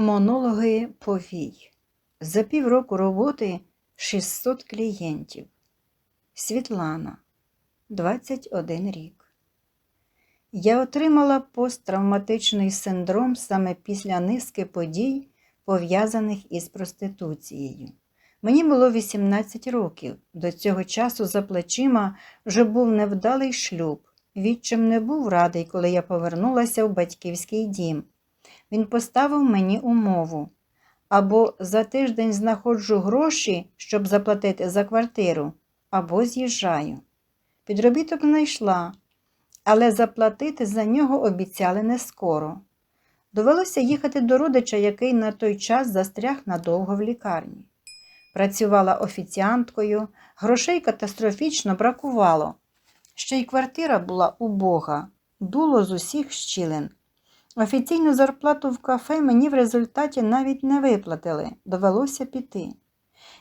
Монологи повій. За півроку роботи 600 клієнтів. Світлана, 21 рік. Я отримала посттравматичний синдром саме після низки подій, пов'язаних із проституцією. Мені було 18 років. До цього часу за плечима вже був невдалий шлюб. Відчим не був радий, коли я повернулася в батьківський дім. Він поставив мені умову або за тиждень знаходжу гроші, щоб заплатити за квартиру, або з'їжджаю. Підробіток знайшла, але заплатити за нього обіцяли не скоро. Довелося їхати до родича, який на той час застряг надовго в лікарні. Працювала офіціанткою, грошей катастрофічно бракувало. Ще й квартира була убога, дуло з усіх щілин. Офіційну зарплату в кафе мені в результаті навіть не виплатили, довелося піти.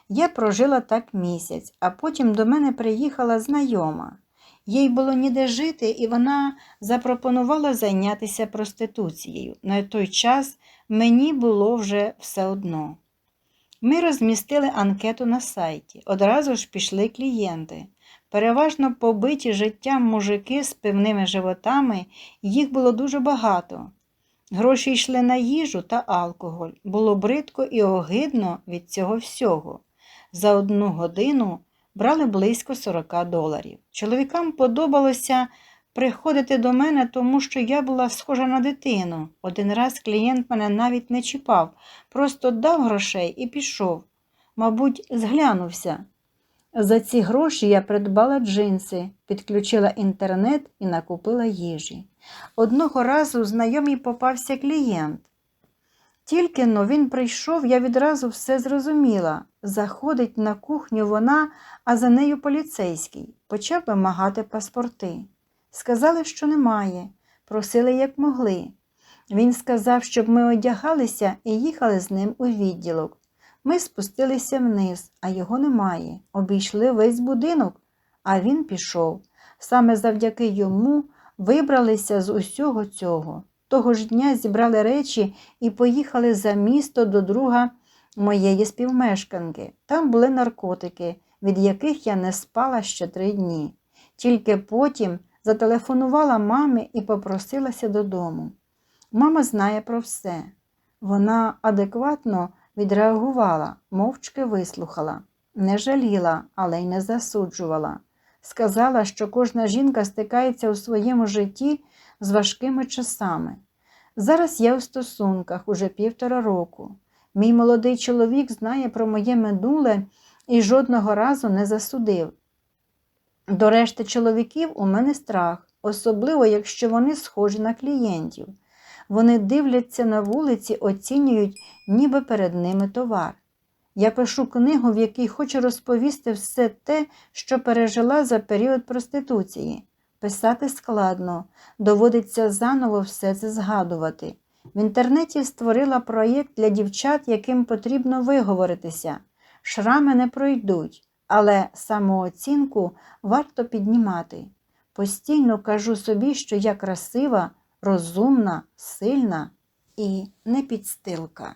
Я прожила так місяць, а потім до мене приїхала знайома. Їй було ніде жити, і вона запропонувала зайнятися проституцією. На той час мені було вже все одно. Ми розмістили анкету на сайті. Одразу ж пішли клієнти. Переважно побиті життям мужики з пивними животами, їх було дуже багато. Гроші йшли на їжу та алкоголь. Було бридко і огидно від цього всього. За одну годину брали близько 40 доларів. Чоловікам подобалося приходити до мене, тому що я була схожа на дитину. Один раз клієнт мене навіть не чіпав, просто дав грошей і пішов. Мабуть, зглянувся. За ці гроші я придбала джинси, підключила інтернет і накупила їжі. Одного разу знайомий попався клієнт. Тільки но він прийшов, я відразу все зрозуміла. Заходить на кухню вона, а за нею поліцейський. Почав вимагати паспорти. Сказали, що немає, просили, як могли. Він сказав, щоб ми одягалися і їхали з ним у відділок. Ми спустилися вниз, а його немає. Обійшли весь будинок, а він пішов. Саме завдяки йому вибралися з усього цього. Того ж дня зібрали речі і поїхали за місто до друга моєї співмешканки. Там були наркотики, від яких я не спала ще три дні. Тільки потім зателефонувала мамі і попросилася додому. Мама знає про все. Вона адекватно відреагувала, мовчки вислухала, не жаліла, але й не засуджувала. Сказала, що кожна жінка стикається у своєму житті з важкими часами. Зараз я у стосунках уже півтора року. Мій молодий чоловік знає про моє минуле і жодного разу не засудив. До решти чоловіків у мене страх, особливо, якщо вони схожі на клієнтів. Вони дивляться на вулиці, оцінюють, ніби перед ними товар. Я пишу книгу, в якій хочу розповісти все те, що пережила за період проституції. Писати складно, доводиться заново все це згадувати. В інтернеті створила проєкт для дівчат, яким потрібно виговоритися. Шрами не пройдуть, але самооцінку варто піднімати. Постійно кажу собі, що я красива, розумна, сильна і не підстилка.